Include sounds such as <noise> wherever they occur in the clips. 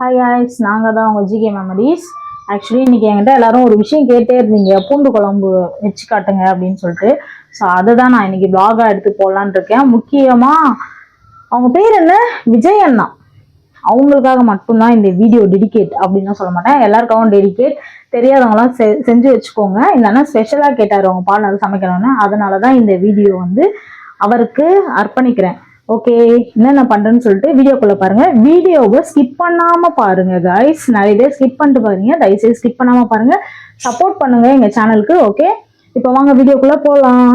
Hi ஹாய்ஸ் நாங்கள் தான் உங்கள் ஜிகே மெமரிஸ் ஆக்சுவலி இன்றைக்கி என்கிட்ட எல்லாரும் ஒரு விஷயம் கேட்டே இருந்தீங்க. பூண்டு குழம்பு வச்சு காட்டுங்க அப்படின்னு சொல்லிட்டு. ஸோ அதை தான் நான் இன்னைக்கு பிளாகாக எடுத்து போடலான்னு இருக்கேன். முக்கியமாக அவங்க பேர் என்ன? விஜய் அண்ணா. அவங்களுக்காக மட்டும்தான் இந்த வீடியோ டெடிகேட் அப்படின்னு சொல்ல மாட்டேன். எல்லாருக்காகவும் டெடிகேட் தெரியாதவங்களாம் செ செஞ்சு வச்சுக்கோங்க. இந்த அண்ணா ஸ்பெஷலாக கேட்டார் அவங்க பால் சமைக்கணும்னு. அதனால தான் இந்த வீடியோ வந்து அவருக்கு அர்ப்பணிக்கிறேன். ஓகே என்னென்ன பண்றேன்னு சொல்லிட்டு வீடியோக்குள்ள பாருங்க. வீடியோவை ஸ்கிப் பண்ணாம பாருங்க கைஸ் நிறைய பேர் ஸ்கிப் பண்ணிட்டு பாருங்க தயவுசெய்து ஸ்கிப் பண்ணாம பாருங்க. சப்போர்ட் பண்ணுங்க எங்க சேனலுக்கு ஓகே இப்போ வாங்க வீடியோக்குள்ள போகலாம்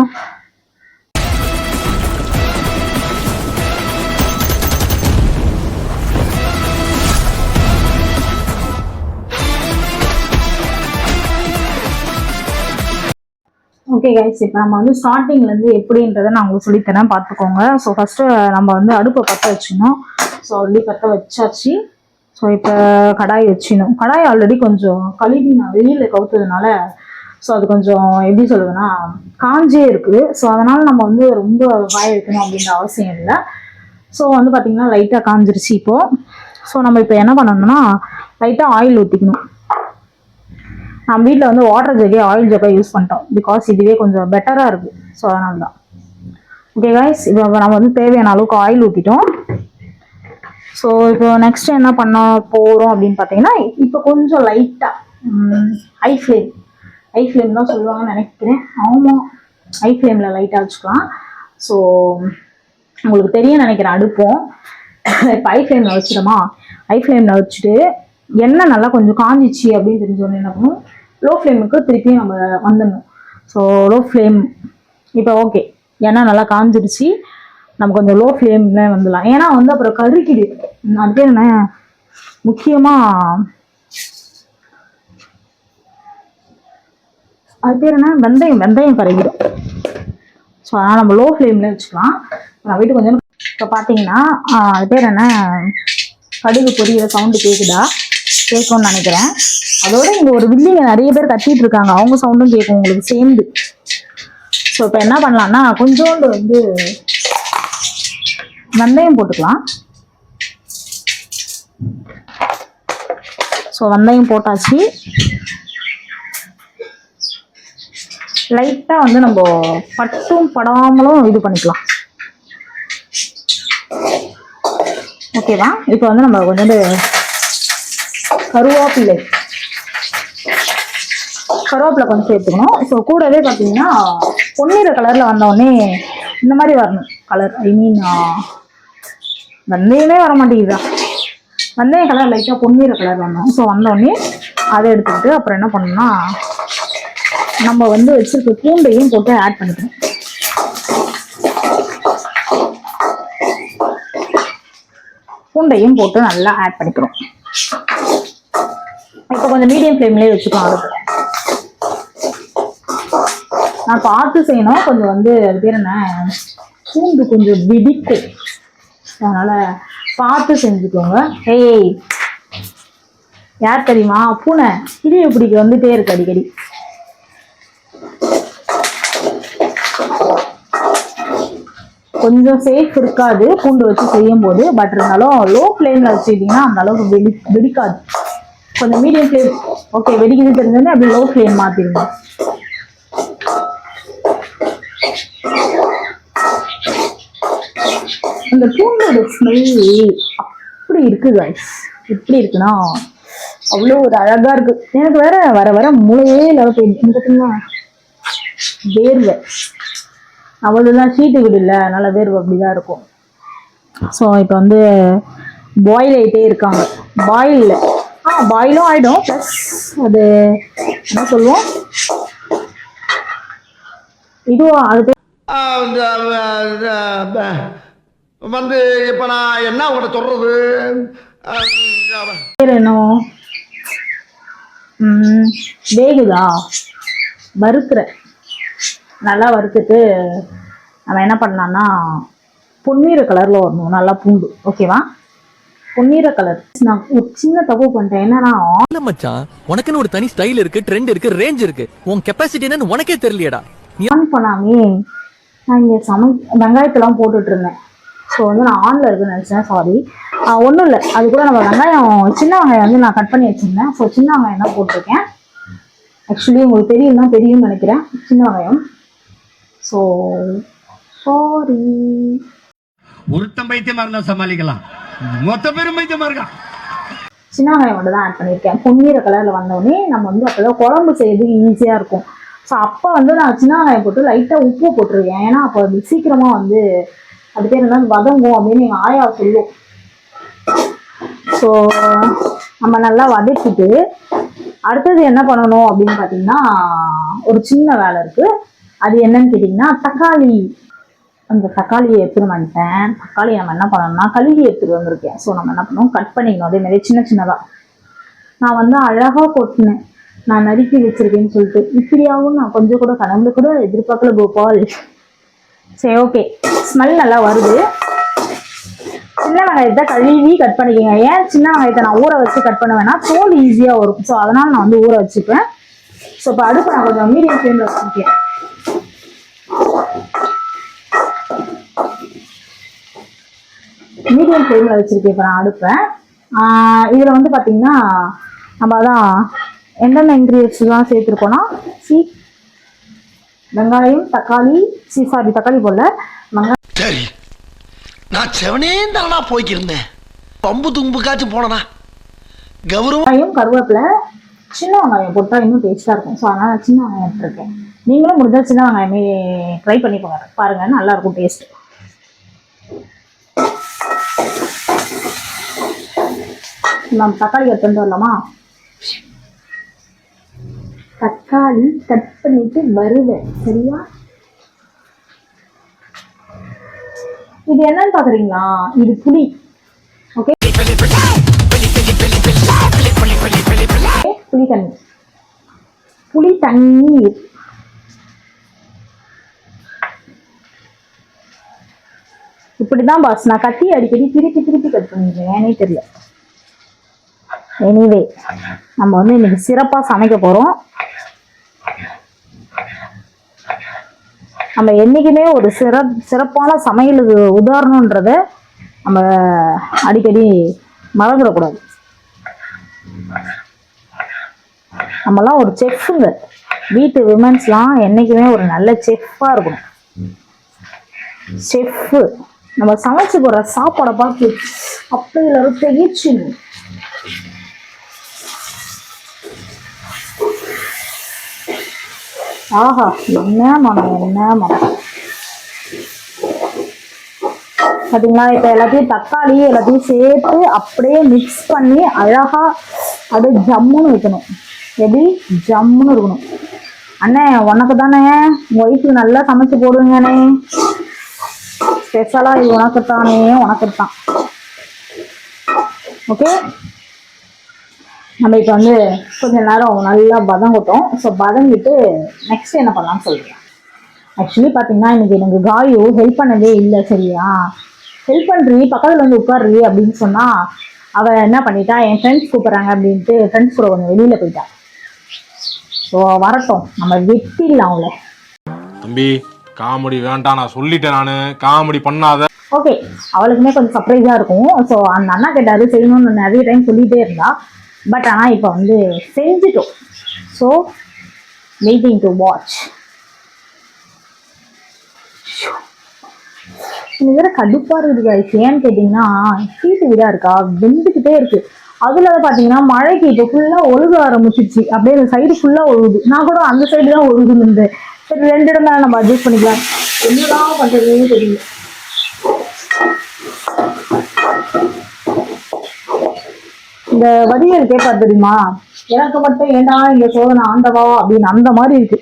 ஓகே கைஸ் இப்போ நம்ம வந்து ஸ்டார்டிங்லேருந்து எப்படின்றத நான் உங்களுக்கு சொல்லித்தரேன். பார்த்துக்கோங்க. ஸோ ஃபஸ்ட்டு நம்ம வந்து அடுப்பை பற்ற வச்சிடணும். ஸோ ஆல்ரெடி பற்ற வச்சாச்சு. ஸோ இப்போ கடாய் வச்சிடணும். கடாய் ஆல்ரெடி கொஞ்சம் கழுவி நான் வெளியில் கவுத்ததுனால ஸோ அது கொஞ்சம் எப்படி சொல்லுதுன்னா காஞ்சே இருக்குது. ஸோ அதனால் நம்ம வந்து ரொம்ப காய வைக்கணும் அப்படின்ற அவசியம் இல்லை. ஸோ வந்து பார்த்திங்கன்னா லைட்டாக காஞ்சிருச்சு இப்போது ஸோ நம்ம இப்போ என்ன பண்ணணும்னா லைட்டாக ஆயில் ஊற்றிக்கணும் நம்ம வீட்டில் வந்து வாட்டர் ஜக்கே ஆயில் ஜெகா யூஸ் பண்ணிட்டோம். பிகாஸ் இதுவே கொஞ்சம் பெட்டராக இருக்குது ஸோ அதனால தான் ஓகே காய்ஸ் இப்போ நம்ம வந்து தேவையான அளவுக்கு ஆயில் ஊற்றிட்டோம் ஸோ இப்போ நெக்ஸ்ட் என்ன பண்ண போகிறோம் அப்படின்னு பார்த்தீங்கன்னா இப்போ கொஞ்சம் லைட்டாக ஹை ஃப்ளேம் ஹை ஃப்ளேம் தான் சொல்லுவாங்கன்னு நினைக்கிறேன். ஆமாம் ஹை ஃப்ளேமில் லைட்டாக வச்சுக்கலாம். ஸோ உங்களுக்கு தெரியும் நினைக்கிறேன் அடுப்போம். <coughs> இப்போ ஹை ஃப்ளேமில் வச்சிடுமா ஹை ஃப்ளேமில் வச்சுட்டு எண்ணெய் நல்லா கொஞ்சம் காஞ்சிச்சு அப்படின்னு தெரிஞ்சோடனே என்ன பண்ணணும் லோ ஃப்ளேமுக்கு திருப்பியும் நம்ம வந்துடணும். ஸோ லோ ஃப்ளேம் இப்போ ஓகே எண்ணெய் நல்லா காஞ்சிருச்சு நம்ம கொஞ்சம் லோ ஃப்ளேமில் வந்துடலாம். ஏன்னா வந்து அப்புறம் கருக்கிடு அது பேர் என்ன? முக்கியமாக அது பேர் என்ன? வெந்தயம் வெந்தயம் கரைக்கிடும் ஸோ அதனால் நம்ம லோ ஃப்ளேமில் வச்சுக்கலாம். நான் வீட்டு கொஞ்சம் இப்போ பார்த்தீங்கன்னா அது பேர் என்ன? கடுகு பொரியல சவுண்டு கேட்குதா கேட்கும்னு நினைக்கிறேன். அதோட இங்கே ஒரு வில்லிங்க நிறைய பேர் கட்டிட்டு இருக்காங்க. அவங்க சவுண்டும் கேட்கும். உங்களுக்கு சேர்ந்து. ஸோ இப்போ என்ன பண்ணலாம்னா கொஞ்சோண்டு வந்து வெந்தயம் போட்டுக்கலாம். ஸோ வெந்தயம் போட்டாச்சு. லைட்டாக வந்து நம்ம பட்டும் படாமலும் இது பண்ணிக்கலாம். ஓகேவா இப்போ வந்து நம்ம கொஞ்சோண்டு கருவேப்பிலை. கருவேப்பிலை கொஞ்சம் சேர்த்துக்கணும். ஸோ கூடவே பார்த்தீங்கன்னா பொன்னிற கலரில் வந்தோடனே இந்த மாதிரி வரணும். கலர் ஐ மீன் வெந்தயமே வர மாட்டேங்குதா? வெந்தய கலர் லைட்டாக பொன்னிற கலர் வந்தோம் ஸோ வந்தோடனே அதை எடுத்துக்கிட்டு அப்புறம் என்ன பண்ணணும்னா நம்ம வந்து வச்சுருக்க பூண்டையும் போட்டு ஆட் பண்ணிக்கணும். பூண்டையும் போட்டு நல்லா ஆட் பண்ணிக்கிறோம் இப்போ கொஞ்சம் மீடியம் ஃப்ளேம்லேயே வச்சுக்கலாம். அடுப்பு நான் பார்த்து செய்யணும். கொஞ்சம் வந்து அது பேர் என்ன? பூண்டு கொஞ்சம் வெடிக்கும். அதனால பார்த்து செஞ்சுக்கோங்க. ஏய் யார் தெரியுமா? பூனை. இது பிடிக்க வந்துட்டே இருக்கு அடிக்கடி. கொஞ்சம் சேஃப் இருக்காது. பூண்டு வச்சு செய்யும் போது பட் இருந்தாலும் லோ ஃப்ளேமில் வச்சுக்கிட்டிங்கன்னா அந்த அளவுக்கு வெடி வெடிக்காது. கொஞ்சம் மீடியம் ஃப்ளேம் ஓகே வெடிக்குது தெரிஞ்சது அப்படி லோ ஃப்ளேம் மாற்றிடுங்க அந்த பூண்டோட ஸ்மெல் அப்படி இருக்கு கைஸ் எப்படி இருக்குன்னா அவ்வளோ ஒரு அழகா இருக்கு. எனக்கு வேற வர வர மூளையே இல்லாத போயிடுச்சு. பார்த்தீங்கன்னா வேர்வை. அவ்வளோதான் சீட்டு வீடு இல்லை. அதனால வேர்வை அப்படிதான் இருக்கும். ஸோ இப்போ வந்து பாயில் ஆகிட்டே இருக்காங்க. பாயில் இல்லை பாயிலும் ஆகிடும் ப்ளஸ் அது என்ன சொல்லுவோம்? இதுவும் அது வந்து இப்ப நான் என்ன உங்கள்கிட்ட சொல்றது? பேர் என்ன? ம், வேகுதா? வறுக்கிற நல்லா வறுத்துட்டு நம்ம என்ன பண்ணலாம்னா பொன்னிற கலர்ல வரணும். நல்லா பூண்டு. ஓகேவா பொன்னிற கலர். நான் ஒரு சின்ன தப்பு பண்ணிட்டேன். என்னன்னா இல்ல மச்சான் உனக்குன்னு ஒரு தனி ஸ்டைல் இருக்கு ட்ரெண்ட் இருக்கு ரேஞ்ச் இருக்கு. உன் கெப்பாசிட்டி என்னன்னு உனக்கே தெரியலையேடா. ஆன் பண்ணாமே. நான் இங்க சமை வெங்காயத்தெல்லாம் போட்டுட்டு இருந்தேன். ஸோ வந்து நான் ஆனில் இருக்குன்னு நினச்சேன். சாரி ஒன்றும் இல்லை. அது கூட நம்ம வெங்காயம் சின்ன வெங்காயம் வந்து நான் கட் பண்ணி வச்சுருந்தேன். ஸோ சின்ன வெங்காயம் தான் போட்டிருக்கேன். ஆக்சுவலி உங்களுக்கு தெரியும் தான் தெரியும்னு நினைக்கிறேன். சின்ன வெங்காயம். ஸோ சாரி ஒருத்தன் பைத்தியமா இருந்தா சமாளிக்கலாம். மொத்த பேரும் பைத்தியமா இருக்கான் சின்ன வெங்காயம் மட்டும் தான் ஆட் பண்ணியிருக்கேன். பொன்னிற கலரில் வந்தோடனே நம்ம வந்து அப்போ குழம்பு செய்யறதுக்கு ஈஸியாக இருக்கும். ஸோ அப்போ வந்து நான் சின்ன வெங்காயம் போட்டு லைட்டாக உப்பு போட்டிருக்கேன் ஏன்னா அப்போ அது சீக்கிரமாக வந்து அது பேர் என்ன வதங்கும் அப்படின்னு எங்கள் ஆயா சொல்லும். ஸோ நம்ம நல்லா வதக்கிட்டு அடுத்தது என்ன பண்ணணும் அப்படின்னு பார்த்தீங்கன்னா ஒரு சின்ன வேலை இருக்குது அது என்னன்னு கேட்டிங்கன்னா தக்காளி அந்த தக்காளியை எடுத்துட்டு வந்துட்டேன். தக்காளி நம்ம என்ன பண்ணணும்னா கழுவி எடுத்துட்டு வந்திருக்கேன். ஸோ நம்ம என்ன பண்ணுவோம்? கட் பண்ணிக்கணும். அதே மாதிரி சின்ன சின்னதாக நான் வந்து அழகாக கொட்டினேன். நான் நறுக்கி வச்சிருக்கேன்னு சொல்லிட்டு. இப்படியாகவும் நான் கொஞ்சம் கூட கனவுல கூட எதிர்பார்க்கல கோபால். சரி ஓகே ஸ்மெல் நல்லா வருது. சின்ன வெங்காயத்தை கழுவி கட் பண்ணிக்கோங்க. ஏன் சின்ன வெங்காயத்தை நான் ஊற வச்சு கட் பண்ணுவேன்னா தோல் ஈஸியாக வரும். ஸோ அதனால் நான் வந்து ஊற வச்சுப்பேன். ஸோ இப்போ அடுப்பு நான் கொஞ்சம் மீடியம் ஃப்ளேமில் வச்சுருக்கேன். மீடியம் ஃப்ளேமில் வச்சுருக்கேன் இப்போ நான் அடுப்பேன். இதில் வந்து பார்த்தீங்கன்னா நம்ம அதான் என்னென்ன இன்க்ரீடியன்ஸ்லாம் சேர்த்துருக்கோன்னா சி வெங்காயம் தக்காளி சி சாரி தக்காளி போடல. வெங்காயம் சரி. நான் செவனே தானா போய்க்கிருந்தேன். பம்பு தும்புக்காச்சும் போனனா. கௌரவம் கருவேப்பிலை சின்ன வெங்காயம் போட்டால் இன்னும் டேஸ்ட்டாக இருக்கும். ஸோ அதனால் சின்ன வெங்காயம் எடுத்துருக்கேன் நீங்களும் முடிஞ்சால் சின்ன வெங்காயமே ட்ரை பண்ணி பாருங்க. பாருங்க நல்லா இருக்கும் நம்ம தக்காளி கட் பண்ணிட்டு வரலாமா? தக்காளி கட் பண்ணிட்டு வருவேன். சரியா? இது என்னன்னு பாக்குறீங்களா? இது புளி. ஓகே புளி தண்ணி. புளி தண்ணீர். இப்படிதான் பாஸ் நான் கத்தி அடிக்கடி திருப்பி திருப்பி கட் பண்ணிடுறேன் ஏனே தெரியல. எனிவே நம்ம வந்து இன்னைக்கு சிறப்பா சமைக்க போறோம். நம்ம என்னைக்குமே ஒரு சிற சிறப்பான சமையலுக்கு உதாரணன்றத நம்ம அடிக்கடி மறந்துடக்கூடாது. நம்மலாம் ஒரு செஃப்புங்க. வீட்டு விமன்ஸ்லாம் என்றைக்குமே ஒரு நல்ல செஃப்பாக இருக்கணும். செஃப்பு. நம்ம சமைச்சு போடுற சாப்பாடை பார்த்து அப்படி எல்லாரும் திகிச்சிடணும் ஆஹா என்ன மனம் என்ன மனம். பார்த்தீங்களா இப்போ எல்லாத்தையும் தக்காளி எல்லாத்தையும் சேர்த்து அப்படியே மிக்ஸ் பண்ணி அழகா அப்படியே ஜம்முன்னு வைக்கணும் எப்படி? ஜம்முன்னு இருக்கணும். அண்ணே உனக்கு தானே? உங்கள் நல்லா சமைச்சு போடுவீங்கண்ணே ஸ்பெஷலாக இது உனக்கு தானே உனக்கு தான் ஓகே நம்ம இப்போ வந்து கொஞ்ச நேரம் நல்லா பதங்கட்டும். ஸோ பதங்கிட்டு நெக்ஸ்ட் என்ன பண்ணலாம்னு சொல்கிறேன் ஆக்சுவலி பார்த்தீங்கன்னா இன்னைக்கு எனக்கு காயு ஹெல்ப் பண்ணவே இல்லை சரியா? ஹெல்ப் பண்ணுறீ பக்கத்தில் வந்து உட்காருறீ அப்படின்னு சொன்னால் அவள் என்ன பண்ணிட்டா என் ஃப்ரெண்ட்ஸ் கூப்பிட்றாங்க அப்படின்ட்டு ஃப்ரெண்ட்ஸ் கூட கொஞ்சம் வெளியில் போயிட்டா. ஸோ வரட்டும். நம்ம வெட்டிடலாம் அவளை. தம்பி காமெடி வேண்டாம் நான் சொல்லிட்டேன் நானு. காமெடி பண்ணாத. ஓகே அவளுக்குமே கொஞ்சம் சர்ப்ரைஸாக இருக்கும். ஸோ அந்த அண்ணா கேட்டாரு செய்யணும்னு நிறைய டைம் சொல்லிகிட்டே இருந்தா. பட் ஆனால் இப்போ வந்து செஞ்சுட்டோம். ஸோ வெயிட்டிங் டு வாட்ச் இந்த வேற கடுப்பாக இருக்குது கைஸ் ஏன்னு கேட்டிங்கன்னா ஹீட்டு வீடாக இருக்கா? வெந்துக்கிட்டே இருக்கு. அதில் பார்த்தீங்கன்னா மழைக்கு இப்போ ஃபுல்லாக ஒழுக ஆரம்பிச்சிச்சு அப்படியே இந்த சைடு ஃபுல்லாக ஒழுகுது. நான் கூட அந்த சைடு தான் ஒழுகுன்னு இருந்தேன். சரி ரெண்டு இடம் தான் நம்ம அட்ஜஸ்ட் பண்ணிக்கலாம். என்னதான் பண்ணுறதுன்னு தெரியல. இந்த வடிவேல் கேட்பார் தெரியுமா? எனக்கு மட்டும் ஏண்டா இந்த சோதனை ஆண்டவா அப்படின்னு அந்த மாதிரி இருக்கு.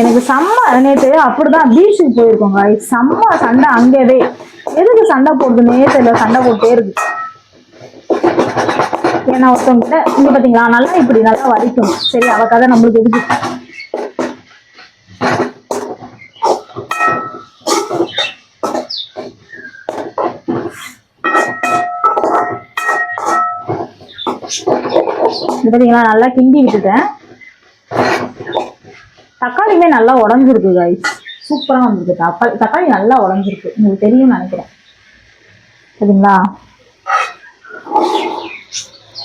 எனக்கு செம்ம நேற்று அப்படிதான் பீச்சுக்கு போயிருக்கோங்க செம்ம சண்டை அங்கேவே. எதுக்கு சண்டை போடுதுன்னே தெரியல சண்டை போட்டே இருக்கு. ஏன்னா ஒருத்தவங்க இங்க பாத்தீங்களா நல்லா இப்படி நல்லா வரைக்கும் சரி அவ கதை நம்மளுக்கு எதுக்கு பார்த்தீங்களா நல்லா கிண்டி விட்டுட்டேன். தக்காளியுமே நல்லா உடஞ்சிருக்கு காய்ஸ் சூப்பராக வந்திருக்கு. தக்காளி தக்காளி நல்லா உடஞ்சிருக்கு. உங்களுக்கு தெரியும்னு நினைக்கிறேன். சரிங்களா?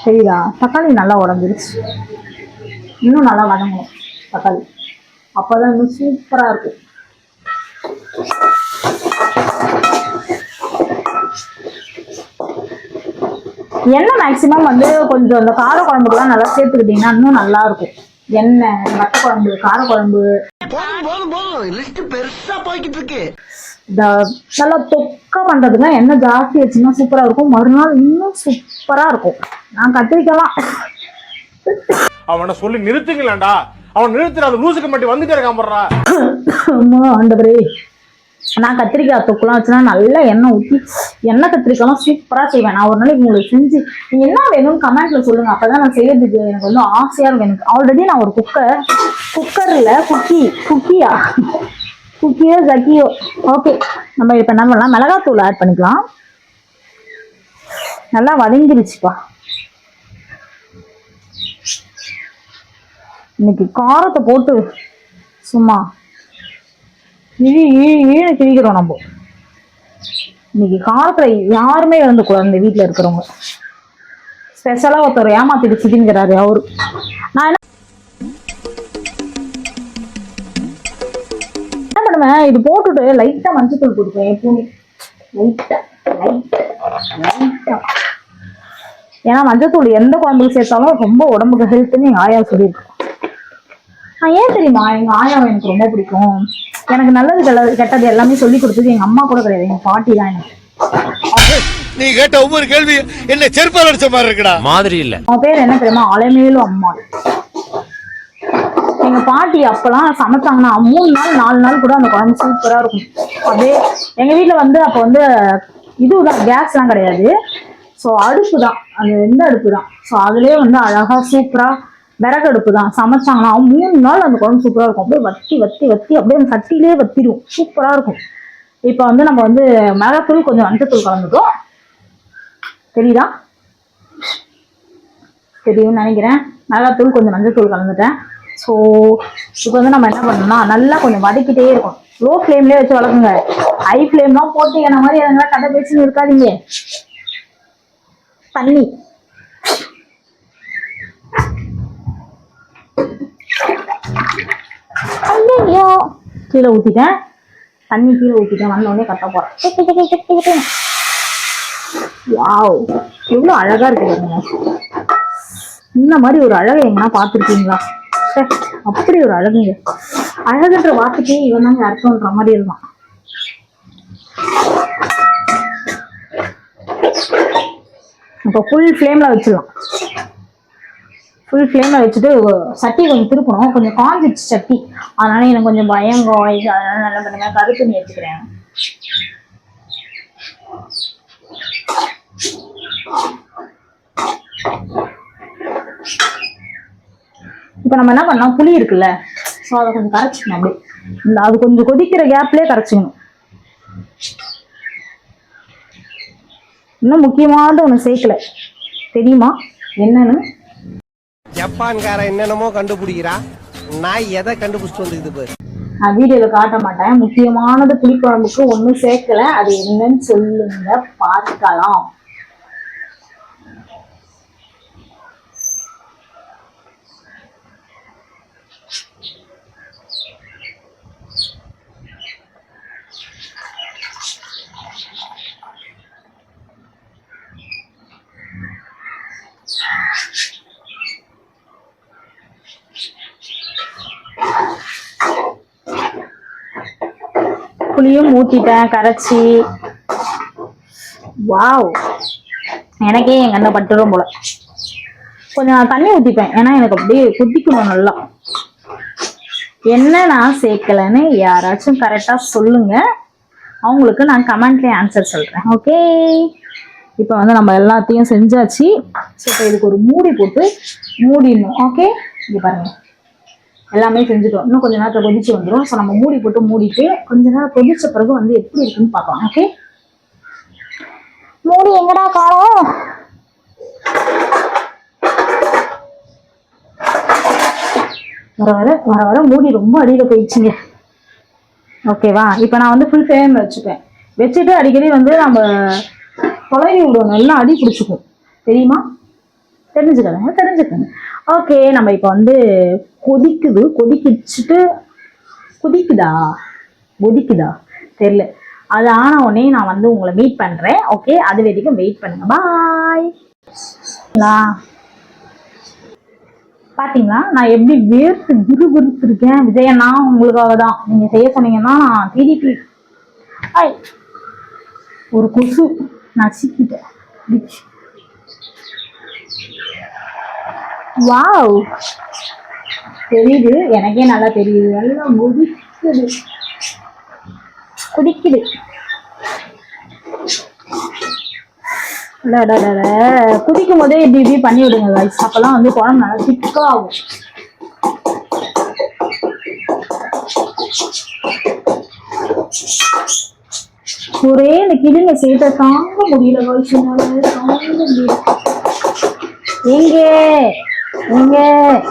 சரிதா தக்காளி நல்லா உடஞ்சிருச்சு. இன்னும் நல்லா வதங்கணும். தக்காளி. அப்போதான் இன்னும் சூப்பராக இருக்கும். எண்ணெய் மேக்ஸிமம் வந்து கொஞ்சம் இந்த கார குழம்புக்குலாம் நல்லா சேர்த்துக்கிட்டிங்கன்னா இன்னும் நல்லா இருக்கும் எண்ணெய் வத்த குழம்பு கார குழம்பு. போதும் போதும் போதும். லிஸ்ட் பெருசா போய்கிட்டு இருக்கு. இந்த நல்லா தொக்கா பண்றதுக்கு எண்ணெய் ஜாஸ்தி வச்சுன்னா சூப்பரா இருக்கும். மறுநாள் இன்னும் சூப்பரா இருக்கும். நான் கத்திரிக்கலாம். அவனை சொல்லி நிறுத்துங்களேன்டா. அவன் நிறுத்துற அது லூசுக்கு மட்டும் வந்துட்டே இருக்கான் போடுறா. அம்மா ஆண்டவரே. நான் கத்திரிக்காய் தொக்குலாம் வச்சுன்னா நல்லா எண்ணெய் ஊற்றி எண்ணெய் கத்திரிக்காய்லாம் சூப்பராக செய்வேன். நான் ஒரு நாளைக்கு உங்களுக்கு செஞ்சு நீங்கள் என்ன வேணும்னு கமெண்ட்ல சொல்லுங்க. அப்பதான் நான் செய்யறதுக்கு எனக்கு வந்து ஆசையாக இருக்கும். எனக்கு ஆல்ரெடி நான் ஒரு குக்கர் குக்கரில் குக்கி குக்கியா குக்கியோ ஜக்கியோ ஓகே நம்ம இப்போ என்ன பண்ணலாம் மிளகாத்தூள் ஆட் பண்ணிக்கலாம். நல்லா வதங்கிருச்சுப்பா. இன்னைக்கு காரத்தை போட்டு சும்மா இழி இழு கிழிக்கிறோம் நம்ம. இன்னைக்கு காலத்துல யாருமே இறந்துக்கூடாது இந்த வீட்டுல இருக்கிறவங்க. ஸ்பெஷலா ஒருத்தர் ஏமாத்திட்டு சிட்டிங்கிறாரு அவரு. நான் என்ன என்ன பண்ணுவேன்? இது போட்டுட்டு லைட்டா மஞ்சத்தூள் கொடுப்பேன் எப்பவுமே லைட்டா ஏன்னா மஞ்சத்தூள் எந்த குழம்புக்கு சேர்த்தாலும் ரொம்ப உடம்புக்கு ஹெல்த்துன்னு எங்கள் ஆயா சொல்லியிருக்கோம். ஏன் தெரியுமா? எங்க ஆயாவை எனக்கு ரொம்ப பிடிக்கும். எனக்கு நல்லது கெல்லது கெட்டது எல்லாமே சொல்லி கொடுத்தது எங்க அம்மா கூட கிடையாது. எங்க பாட்டி தான் எனக்கு. நீ கேட்ட ஒவ்வொரு கேள்வி என்ன செருப்பால் அடிச்ச மாதிரி இருக்குடா. மாதிரி இல்ல. அவன் பேர் என்ன தெரியுமா? அலைமேலும் அம்மா. எங்க பாட்டி அப்பெல்லாம் சமைச்சாங்கன்னா மூணு நாள் நாலு நாள் கூட அந்த குழம்பு சூப்பரா இருக்கும். அப்படியே எங்க வீட்ல வந்து அப்போ வந்து இதுதான் கேஸ்லாம் கிடையாது. ஸோ அடுப்பு தான் அது எந்த அடுப்பு தான் ஸோ அதுலயே வந்து அழகா சூப்பரா விறகடுப்பு தான். சமைச்சாங்கன்னா மூணு நாள் அந்த குழம்பு சூப்பரா இருக்கும். அப்படியே வத்தி வத்தி வத்தி அப்படியே அந்த சட்டிலே வத்திடும் சூப்பரா இருக்கும். இப்போ வந்து நம்ம வந்து மிளகாத்தூள் கொஞ்சம் மஞ்சத்தூள் கலந்துட்டோம். தெரியுதா? தெரியும்னு நினைக்கிறேன். மிளகாத்தூள் கொஞ்சம் மஞ்சத்தூள் கலந்துட்டேன். ஸோ இப்போ வந்து நம்ம என்ன பண்ணணும்னா நல்லா கொஞ்சம் வதக்கிட்டே இருக்கும் லோ ஃப்ளேம்லேயே வச்சு வளர்க்குங்க. ஹை ஃப்ளேம்லாம் போட்டு என்ன மாதிரி எதனா கதை பேசின்னு இருக்காதீங்க. தண்ணி. ஐயோ கீழே ஊற்றிட்டேன் தண்ணி கீழே ஊற்றிட்டேன் வந்த உடனே கட்ட போகிறேன் வாவ். எவ்வளோ அழகா இருக்கு பாருங்க. இந்த மாதிரி ஒரு அழகை எங்கன்னா பார்த்துருக்கீங்களா? சே அப்படி ஒரு அழகுங்க அழகுன்ற வார்த்தைக்கே இவன் தாங்க அர்த்தம்ன்ற மாதிரி இருக்கும் இப்போ ஃபுல் ஃப்ளேமில் வச்சிடலாம் ஃபுல் ஃப்ளேமில் வச்சுட்டு சட்டி கொஞ்சம் திருப்பணும். கொஞ்சம் காஞ்சிச்சு சட்டி. அதனால எனக்கு கொஞ்சம் பயம் காய்ஸ் அதனால நல்லா பண்ணுங்க கருப்பு நீ வச்சுக்கிறேன் இப்போ நம்ம என்ன பண்ணோம் புளி இருக்குல்ல. ஸோ அதை கொஞ்சம் கரைச்சிக்கணும் அப்படி இந்த அது கொஞ்சம் கொதிக்கிற கேப்லேயே கரைச்சிக்கணும். இன்னும் முக்கியமானது ஒன்று சேர்க்கல. தெரியுமா? என்னன்னு? ஜப்பான்காரன் என்னென்னமோ கண்டுபிடிக்கிறா? நான் எதை கண்டுபிடிச்சிட்டு வந்துக்குது பாரு. நான் வீடியோவில் காட்ட மாட்டேன். முக்கியமானது புளிக்குழம்புக்கு ஒன்றும் சேர்க்கல. அது என்னன்னு சொல்லுங்க. பார்க்கலாம். புளியும் ஊத்திட்டேன் கரைச்சி. வாவ். எனக்கே என் கண்ணை பட்டுரும் போல. கொஞ்சம் நான் தண்ணி ஊத்திப்பேன். ஏன்னா எனக்கு அப்படியே குதிக்கணும் நல்லா. என்ன நான் சேர்க்கலன்னு யாராச்சும் கரெக்டா சொல்லுங்க. அவங்களுக்கு நான் கமெண்ட்ல ஆன்சர் சொல்றேன். ஓகே இப்போ வந்து நம்ம எல்லாத்தையும் செஞ்சாச்சு. ஸோ இப்போ இதுக்கு ஒரு மூடி போட்டு மூடிடணும். ஓகே இங்க பாருங்க. எல்லாமே செஞ்சுட்டோம். இன்னும் கொஞ்ச நேரத்தில் கொதிச்சு வந்துடும் ஸோ நம்ம மூடி போட்டு மூடிட்டு கொஞ்ச நேரம் கொதிச்ச பிறகு வந்து எப்படி இருக்குன்னு பார்க்கலாம். ஓகே மூடி எங்கடா காணோம்? வர வர வர வர மூடி ரொம்ப அடியில போயிடுச்சுங்க. ஓகேவா இப்போ நான் வந்து ஃபுல் ஃப்ளேம் வச்சுப்பேன். வச்சுட்டு அடிக்கடி வந்து நம்ம தொலைவி விடணும் எல்லாம் அடி பிடிச்சிக்கும். தெரியுமா? தெரிஞ்சுக்கோங்க தெரிஞ்சுக்கோங்க. ஓகே நம்ம இப்போ வந்து கொதிக்குது. கொதிக்கிச்சுட்டு கொதிக்குதா? கொதிக்குதா? தெரியல. அது ஆன உடனே நான் வந்து உங்களை மீட் பண்ணுறேன் ஓகே அது வரைக்கும் வெயிட் பண்ணுங்க. பாய் பார்த்தீங்களா நான் எப்படி வேர்த்து விறு இருக்கேன் விஜயண்ணா உங்களுக்காக தான். நீங்கள் செய்ய சொன்னீங்கன்னா நான் டிடிபி ஐ ஒரு கொசு. நசிக்கிட்டேன் வாவ். தெரியுது எனக்கே நல்லா தெரியுது. எல்லாம் முடிக்குது குடிக்குது. குதிக்கும் போதே இப்படி இப்படி பண்ணி விடுங்க கைஸ் அப்பெல்லாம் வந்து குழம்பு நல்லா திக்காகும். ஒரே இந்த கிளிங்க சேர்த்த தாங்க முடியல கைஸ் தாங்க முடியல. எங்கே? நீங்கள்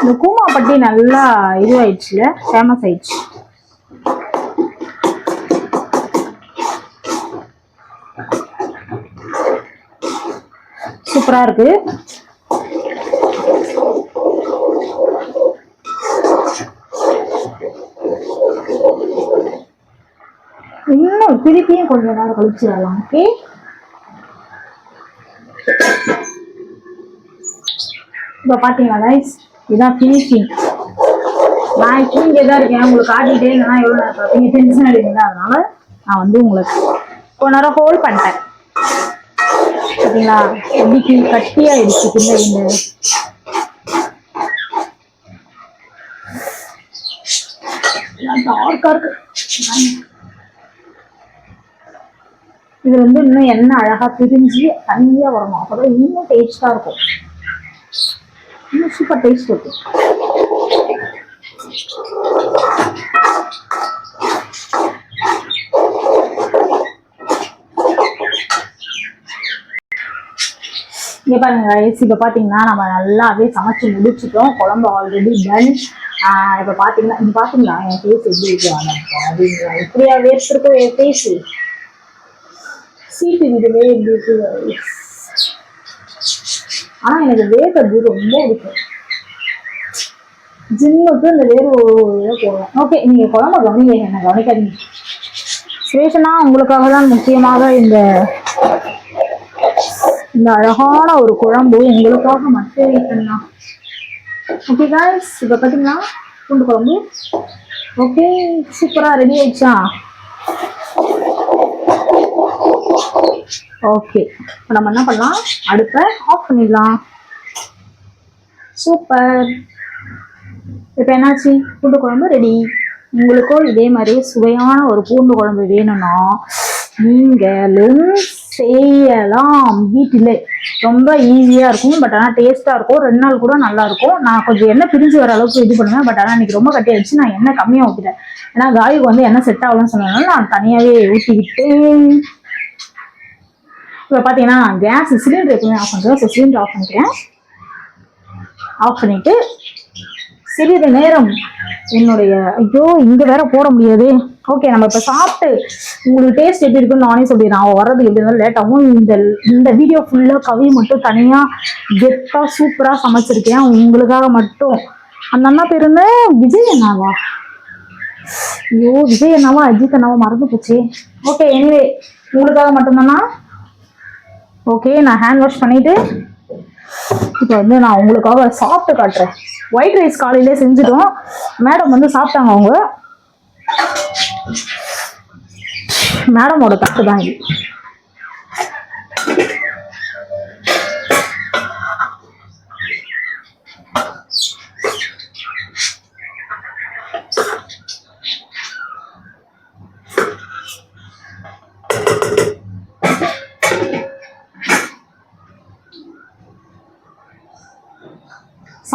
இந்த கூமாப்பட்டி நல்லா இதுவாயிடுச்சுல ஃபேமஸ் ஆயிடுச்சு. சூப்பராக இருக்கு. இன்னும் திருப்பியும் கொஞ்சம் நேரம் கழிச்சு வரலாம். ஓகே இப்போ பார்த்தீங்களா கைஸ் இதான் ஃபினிஷிங் நான் இப்போ இங்கே தான் இருக்கேன். உங்களுக்கு காட்டிகிட்டே இல்லைன்னா எவ்வளோ நேரம் பார்ப்பீங்க? டென்ஷன் அடிப்பீங்களா அதனால நான் வந்து உங்களுக்கு கொஞ்ச நேரம் ஹோல்ட் பண்ணிட்டேன். பார்த்தீங்களா எப்படி கீ- கட்டியாயிடுச்சு பிள்ளை இந்த டார்க்கா இருக்கு. இது வந்து இன்னும் எண்ணெய் அழகா பிரிஞ்சு தண்ணியா வரணும். அப்பதான் இன்னும் டேஸ்டா இருக்கும். இன்னும் சூப்பர் டேஸ்ட் இருக்கும் இங்கே பாருங்க guys, இப்போ பார்த்தீங்கன்னா நம்ம நல்லாவே சமைச்சு முடிச்சிட்டோம். குழம்பு ஆல்ரெடி டன் இப்போ பார்த்தீங்கன்னா இங்கே பார்த்தீங்களா என் ஃபேஸ் எப்படி இருக்கு? அப்படிங்களா இப்படியா வேர்த்திருக்கும் என் ஃபேஸ் சீட்டு இதுவே எப்படி இருக்கு. ஆனா எனக்கு வேர்க்கிறது ரொம்ப பிடிக்கும் ஜிம்முக்கு இந்த வேர்வை போவேன் ஓகே நீங்க குழம்பு கவனிங்க என்ன கவனிக்காதீங்க. சுரேஷனா உங்களுக்காக தான் முக்கியமாக இந்த இந்த அழகான ஒரு குழம்பு உங்களுக்காக மட்டும் வைக்கணும் ஓகே காய்ஸ் இப்போ பார்த்தீங்கன்னா பூண்டு குழம்பு. ஓகே சூப்பராக ரெடி ஆயிடுச்சா? ஓகே இப்போ நம்ம என்ன பண்ணலாம்? அடுப்பை ஆஃப் பண்ணிடலாம். சூப்பர் இப்போ என்னாச்சு? பூண்டு குழம்பு ரெடி உங்களுக்கும் இதே மாதிரி சுவையான ஒரு பூண்டு குழம்பு வேணும்னா நீங்களும் செய்யலாம் வீட்டில். ரொம்ப ஈஸியாக இருக்கும் பட் ஆனால் டேஸ்ட்டாக இருக்கும். ரெண்டு நாள் கூட நல்லா இருக்கும். நான் கொஞ்சம் எண்ணெய் பிரிஞ்சு வர அளவுக்கு இது பண்ணுவேன் பட் ஆனால் இன்னைக்கு ரொம்ப கட்டியாச்சு நான் எண்ணெய் கம்மியாக ஊற்றிட்டேன் ஏன்னா காய்க்கு வந்து எண்ணெய் செட் ஆகலன்னு சொன்னதுனால நான் தனியாகவே ஊற்றிக்கிட்டேன் இப்போ பார்த்தீங்கன்னா கேஸ் சிலிண்டர் எப்பவுமே ஆஃப் பண்ணுறேன் ஸோ சிலிண்டர் ஆஃப் பண்ணிக்கிறேன் ஆஃப் பண்ணிட்டு சிறிது நேரம் என்னுடைய ஐயோ இங்கே வேற போட முடியாது. ஓகே நம்ம இப்போ சாப்பிட்டு உங்களுக்கு டேஸ்ட் எப்படி இருக்குன்னு நானே சொல்லிடுறேன். அவன் வர்றது எப்படி இருந்தாலும் லேட் ஆகும். இந்த இந்த வீடியோ ஃபுல்லாக கவி மட்டும் தனியாக கெத்தாக சூப்பராக சமைச்சிருக்கேன். உங்களுக்காக மட்டும். அந்த அண்ணா பேர் என்ன? விஜய் அண்ணாவா? ஐயோ விஜய் அண்ணாவா? அஜித் அண்ணாவா? மறந்து போச்சு. ஓகே எனிவே உங்களுக்காக மட்டும்தானா? ஓகே நான் ஹேண்ட் வாஷ் பண்ணிட்டு இப்போ வந்து நான் உங்களுக்காக சாப்பிட்டு காட்டுறேன். ஒயிட் ரைஸ் காலையிலே செஞ்சிட்டோம். மேடம் வந்து சாப்பிட்டாங்க அவங்க. மேடமோட தட்டு தான் இது.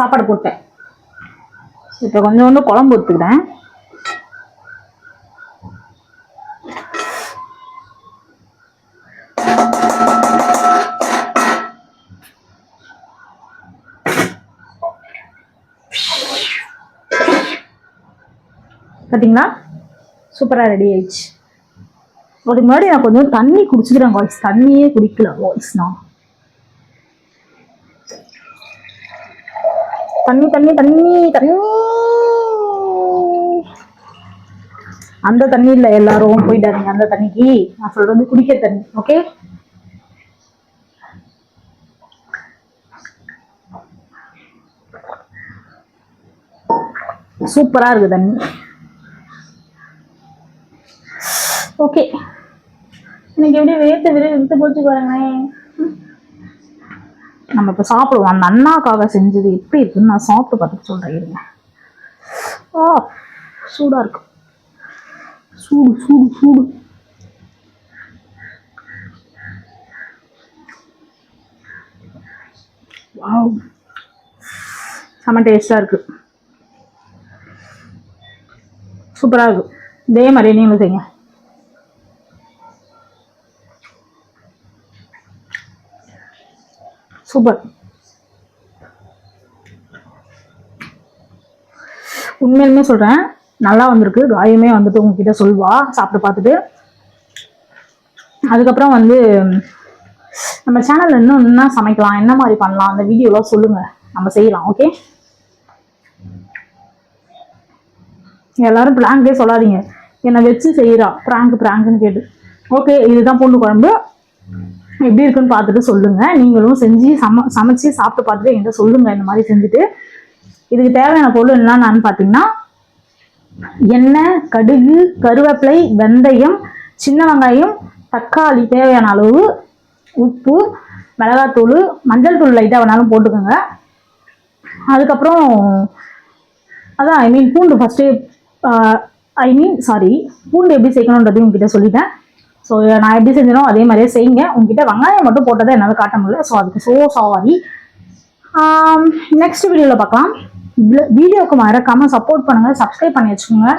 சாப்பாடு போட்டேன். இப்போ கொஞ்சோண்டு குழம்பு ஊற்றுக்கிறேன் பார்த்தீங்களா சூப்பராக ரெடி ஆயிடுச்சு. அதுக்கு முன்னாடி நான் கொஞ்சம் தண்ணி குடிச்சுக்கிறேன் வாய்ஸ் தண்ணியே குடிக்கல வாய்ஸ் நான். தண்ணி தண்ணி தண்ணி தண்ணி. அந்த தண்ணி இல்லை எல்லாரும் போயிட்டாருங்க அந்த தண்ணிக்கு. நான் சொல்றது குடிக்க தண்ணி ஓகே சூப்பரா இருக்கு தண்ணி. ஓகே எனக்கு எப்படி வேர்த்து விரு வித்து போச்சு பாருங்களேன் நம்ம இப்போ சாப்பிடுவோம். அந்த அண்ணாக்காக செஞ்சது எப்படி இருக்குன்னு நான் சாப்பிட்டு பார்த்துட்டு சொல்கிறேன் இருங்க. ஆ சூடாக இருக்கு. சூடு சூடு சூடு. வாவ். செம்ம டேஸ்டாக இருக்கு. சூப்பராக இருக்கு. இதே மாதிரி நீங்களும் செய்யுங்க. சூப்பர். உண்மையிலுமே சொல்கிறேன் நல்லா வந்திருக்கு. காயமே வந்துட்டு உங்ககிட்ட சொல்வா சாப்பிட்டு பார்த்துட்டு. அதுக்கப்புறம் வந்து நம்ம சேனல்ல இன்னும் என்ன சமைக்கலாம். என்ன மாதிரி பண்ணலாம்? அந்த வீடியோலாம் சொல்லுங்க. நம்ம செய்யலாம் ஓகே எல்லாரும் ப்ராங்கே சொல்லாதீங்க. என்னை வச்சு செய்கிறா ப்ராங்க் ப்ராங்க்னு கேட்டு. ஓகே இதுதான் பொண்ணு குழம்பு. எப்படி இருக்குன்னு பார்த்துட்டு சொல்லுங்க. நீங்களும் செஞ்சு சம சமைச்சு சாப்பிட்டு பார்த்துட்டு என்கிட்ட சொல்லுங்க இந்த மாதிரி செஞ்சுட்டு. இதுக்கு தேவையான பொருள் என்னன்னு பார்த்தீங்கன்னா எண்ணெய் கடுகு கருவேப்பிலை வெந்தயம் சின்ன வெங்காயம் தக்காளி தேவையான அளவு உப்பு மிளகாத்தூள் மஞ்சள் தூள் லைட்டாக வேணாலும் போட்டுக்கோங்க. அதுக்கப்புறம் அதான் ஐ மீன் பூண்டு ஃபஸ்ட்டு ஐ மீன் சாரி பூண்டு எப்படி சேர்க்கணுன்றதையும் உங்ககிட்ட சொல்லிட்டேன். ஸோ நான் எப்படி செஞ்சனோ அதே மாதிரியே செய்யுங்க. உங்ககிட்ட வெங்காயம் மட்டும் போட்டதை என்னால் காட்ட முடியல. ஸோ அதுக்கு ஸோ சாரி நெக்ஸ்ட் வீடியோவில் பார்க்கலாம். வீடியோக்கு மறக்காமல் சப்போர்ட் பண்ணுங்கள் சப்ஸ்கிரைப் பண்ணி வச்சுக்கோங்க.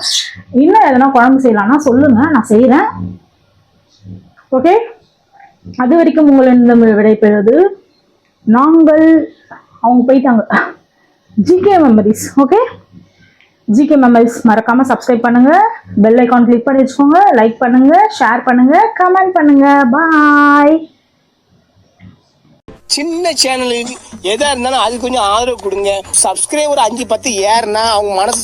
இன்னும் எதனா குழம்பு செய்யலாம்னா சொல்லுங்கள் நான் செய்கிறேன் ஓகே அது வரைக்கும் உங்களிடம் விடைபெறுவது நாங்கள் அவங்க போயிட்டாங்க. GK memories okay GK memories மறக்காம சப்ஸ்கிரைப் பண்ணுங்க. பெல் ஐக்கான் கிளிக் பண்ணி வச்சுக்கோங்க. லைக் பண்ணுங்க. ஷேர் பண்ணுங்க. கமெண்ட் பண்ணுங்க. பாய் சின்ன சேனலுக்கு எதா இருந்தாலும் அது கொஞ்சம் ஆதரவு கொடுங்க. சப்ஸ்கிரைபர் அஞ்சு பத்து ஏறுனா அவங்க மனசு